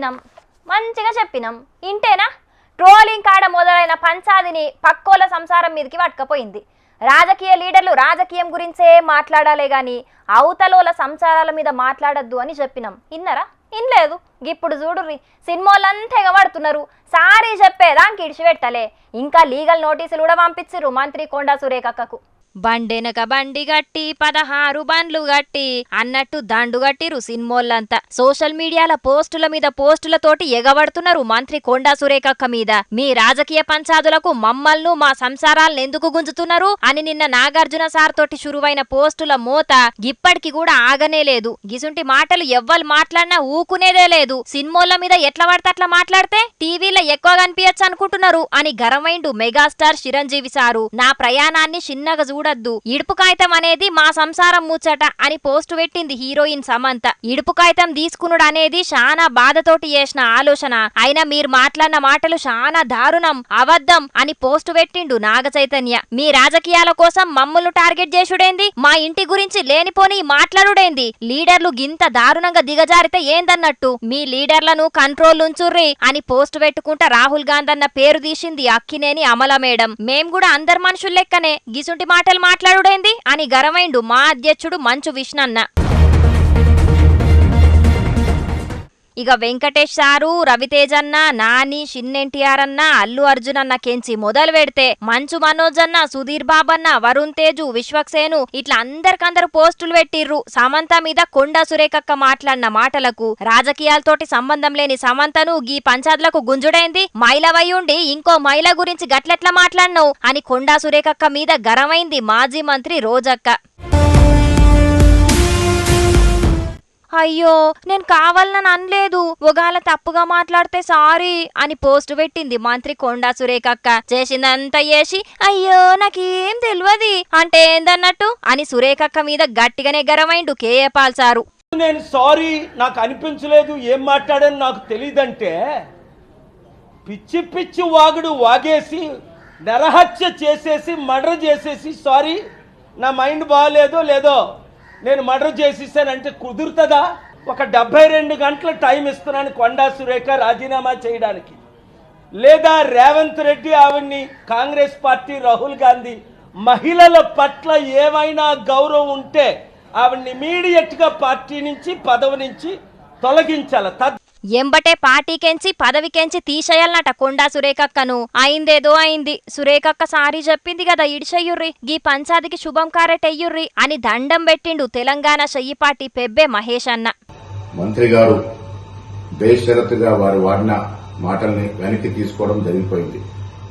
చెప్పినాం. మంచిగా చెప్పినాం. ఇంటేనా ట్రోలింగ్ కాడ మొదలైన పంచాదిని పక్కోల సంసారం మీదకి పట్టుకపోయింది. రాజకీయ లీడర్లు రాజకీయం గురించే మాట్లాడాలే కానీ అవతలోల సంసారాల మీద మాట్లాడద్దు అని చెప్పినాం. ఇన్నరా? ఇన్లేదు. ఇప్పుడు చూడుర్రి సినిమాలంతా ఎగబడుతున్నారు. సారీ చెప్పేదానికి ఇడిచిపెట్టలే. ఇంకా లీగల్ నోటీసులు కూడా పంపించిర్రు మంత్రి కొండా సురేఖక్కకు బండెనక బండి గట్టి పదహారు బండ్లు గట్టి అన్నట్టు దండు గట్టిరు సినిమోళ్ళంతా సోషల్ మీడియాల పోస్టుల మీద పోస్టులతోటి ఎగబడుతున్నారు మంత్రి కొండా సురేఖక్క మీద. మీ రాజకీయ పంచాదులకు మమ్మల్ను మా సంసారాలను ఎందుకు గుంజుతున్నారు అని నిన్న నాగార్జున సార్ తోటి షురువైన పోస్టుల మోత ఇప్పటికి కూడా ఆగనే లేదు. గిసుంటి మాటలు ఎవ్వరు మాట్లాడినా ఊకునేదే లేదు. సినిమోళ్ళ మీద ఎట్లా పడితే అట్లా మాట్లాడితే టీవీలో ఎక్కువ కనిపించచ్చు అనుకుంటున్నారు అని గరమైండు మెగాస్టార్ చిరంజీవి సారు. నా ప్రయాణాన్ని చిన్నగా చూడొద్దు. ఇడుపు కాగితం అనేది మా సంసారం ముచ్చట అని పోస్ట్ పెట్టింది హీరోయిన్ సమంత. ఇడుపు కాగితం తీసుకునుడు అనేది చాలా బాధతోటి చేసిన ఆలోచన. అయినా మీరు మాట్లాడిన మాటలు చాలా దారుణం అబద్ధం అని పోస్ట్ పెట్టిండు నాగ చైతన్య. మీ రాజకీయాల కోసం మమ్మల్ని టార్గెట్ చేసుడేంది? మా ఇంటి గురించి లేనిపోని మాట్లాడుడేంది? లీడర్లు గింత దారుణంగా దిగజారితే ఏందన్నట్టు? మీ లీడర్లను కంట్రోల్ ఉంచుర్రి అని పోస్ట్ పెట్టుకుంటా రాహుల్ గాంధీ అన్న పేరు తీసింది అక్కినేని అమల మేడం మేం కూడా అందరు మనుషులు లెక్కనే. గిసుంటి మాటలు మాట్లాడుడేంది? అని గరమైండు మా అధ్యక్షుడు మంచు విష్ణన్న. ఇక వెంకటేష్ సారు రవితేజ్ అన్న నాని షిన్నెన్టీఆర్ అన్న అల్లు అర్జున్ అన్న కెంచి మొదలు పెడితే మంచు మనోజ్ అన్న సుధీర్ బాబన్న వరుణ్ తేజు విశ్వక్సేను ఇట్లా అందరికందరు పోస్టులు పెట్టిర్రు. సమంత మీద కొండా సురేఖక్క మాట్లాడిన మాటలకు రాజకీయాలతోటి సంబంధం లేని సమంతను గీ పంచాదులకు గుంజుడైంది. మైలవై ఉండి ఇంకో మైల గురించి గట్లెట్లా మాట్లాడినవు? అని కొండా సురేఖక్క మీద గరమైంది మాజీ మంత్రి రోజక్క. అయ్యో నేను కావాలని అనలేదు. ఒకవేళ తప్పుగా మాట్లాడితే సారీ అని పోస్ట్ పెట్టింది మంత్రి కొండా సురేఖక్క చేసిందంతా చేసి అయ్యో నాకేం తెలియదు అంటే ఏందన్నట్టు? అని సురేఖక్క మీద గట్టిగానే గరమైండు కేఏ పాల్ సారు. నేను సారీ నాకు అనిపించలేదు ఏం మాట్లాడాను నాకు తెలియదంటే పిచ్చి పిచ్చి వాగుడు వాగేసి నరహత్య చేసేసి మర్డర్ చేసేసి సారీ నా మైండ్ బాగాలేదో లేదో నేను మర్డర్ చేసేసానంటే కుదురుతుందా? ఒక డెబ్బై రెండు గంటల టైం ఇస్తున్నాను కొండా సురేఖ రాజీనామా చేయడానికి. లేదా రేవంత్ రెడ్డి ఆవిడ్ని కాంగ్రెస్ పార్టీ రాహుల్ గాంధీ మహిళల పట్ల ఏమైనా గౌరవం ఉంటే ఆవిడ్ని ఇమీడియట్గా పార్టీ నుంచి పదవి నుంచి తొలగించాలి. తద్ ఎంబటే పార్టీకెంచి పదవికెంచి తీసేయాలనట కొండా సురేఖక్కను. అయిందేదో అయింది. సురేఖక్క సారీ చెప్పింది కదా ఇడిచెయ్యుర్రి. గీ పంచాదికి శుభం కారెటెయ్యుర్రి అని దండం పెట్టిండు తెలంగాణ చెయ్యిపాటి పెబ్బే మహేష్ అన్న మంత్రి గారు బేషరతుగా వారు వాడిన మాటల్ని వెనక్కి తీసుకోవడం జరిగిపోయింది.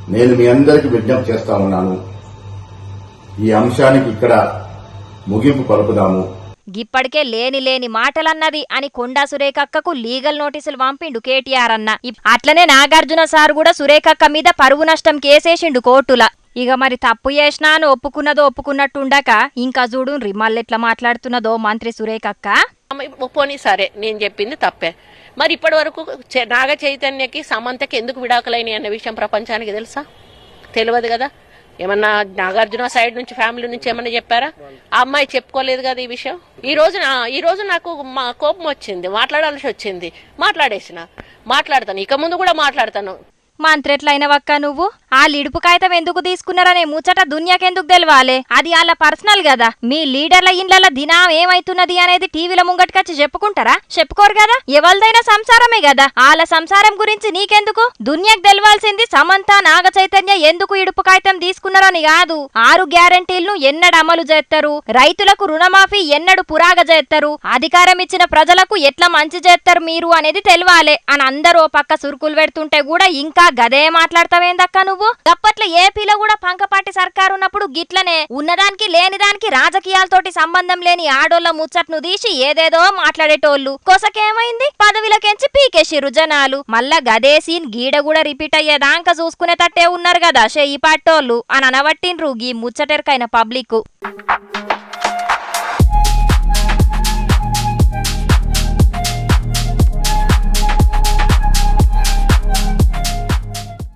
నేను మీ అందరికీ విజ్ఞప్తి చేస్తా ఉన్నాను. ఈ అంశానికి ఇక్కడ ముగింపు పలుకుదాము. గిప్పటికే లేని లేని మాటలన్నది అని కొండా సురేఖక్కకు లీగల్ నోటీసులు పంపిండు కేటీఆర్ అన్న. ఇప్- అట్లనే నాగార్జున సార్ కూడా సురేఖక్క మీద పరువు నష్టం కేసేసిండు కోర్టుల. ఇక మరి తప్పు చేసినా అని ఒప్పుకున్నదో ఒప్పుకున్నట్టుండక ఇంకా చూడు మళ్ళెట్లా మాట్లాడుతున్నదో మంత్రి సురేఖక్క? పోనీ సరే నేను చెప్పింది తప్పే. మరి ఇప్పటి వరకు నాగ చైతన్యకి సమంతకి ఎందుకు విడాకులైన అన్న విషయం ప్రపంచానికి తెలుసా? తెలియదు కదా? ఏమన్నా నాగార్జున సైడ్ నుంచి ఫ్యామిలీ నుంచి ఏమన్నా చెప్పారా? ఆ అమ్మాయి చెప్పుకోలేదు కదా ఈ విషయం? ఈ రోజు ఈ రోజు నాకు మా కోపం వచ్చింది మాట్లాడాల్సి వచ్చింది. మాట్లాడేసిన మాట్లాడతాను. ఇక ముందు కూడా మాట్లాడతాను. మంత్రి ఎట్లయినవక్క నువ్వు? ఆ లిడుపు కాగితం ఎందుకు తీసుకున్నారనే ముచ్చట దునియాకెందుకు తెలవాలే? అది వాళ్ళ పర్సనల్ కదా. మీ లీడర్ల ఇండ్ల దినం ఏమైతున్నది అనేది టీవీల ముంగట్కొచ్చి చెప్పుకుంటారా? చెప్పుకోరు కదా? ఎవరిదైనా సంసారమే కదా. వాళ్ళ సంసారం గురించి నీకెందుకు? దునియాకు తెలవాల్సింది సమంత నాగ చైతన్య ఎందుకు ఇడుపు కాగితం తీసుకున్నారని కాదు. ఆరు గ్యారంటీలను ఎన్నడు అమలు చేస్తారు? రైతులకు రుణమాఫీ ఎన్నడు పురాగ చేస్తారు? అధికారం ఇచ్చిన ప్రజలకు ఎట్లా మంచి చేస్తారు మీరు అనేది తెలవాలే. అని అందరూ ఓ పక్క సురుకులు పెడుతుంటే కూడా ఇంకా గదే మాట్లాడతావేందక్క నువ్వు? అప్పట్లో ఏపీలో కూడా పంకపాటి సర్కారు ఉన్నప్పుడు గిట్లనే ఉన్నదానికి లేనిదానికి రాజకీయాలతోటి సంబంధం లేని ఆడోళ్ళ ముచ్చట్ను తీసి ఏదేదో మాట్లాడేటోళ్ళు. కొసకేమైంది? పదవిలకెంచి పీకే జనాలు. మళ్ళా గదే సీన్ గీడ కూడా రిపీట్ అయ్యేదాకా చూసుకునేటట్టే ఉన్నారు కదా షెయ్యి పట్టోళ్ళు అని అనవట్టిండ్రు గీ ముచ్చటెరకైన పబ్లిక్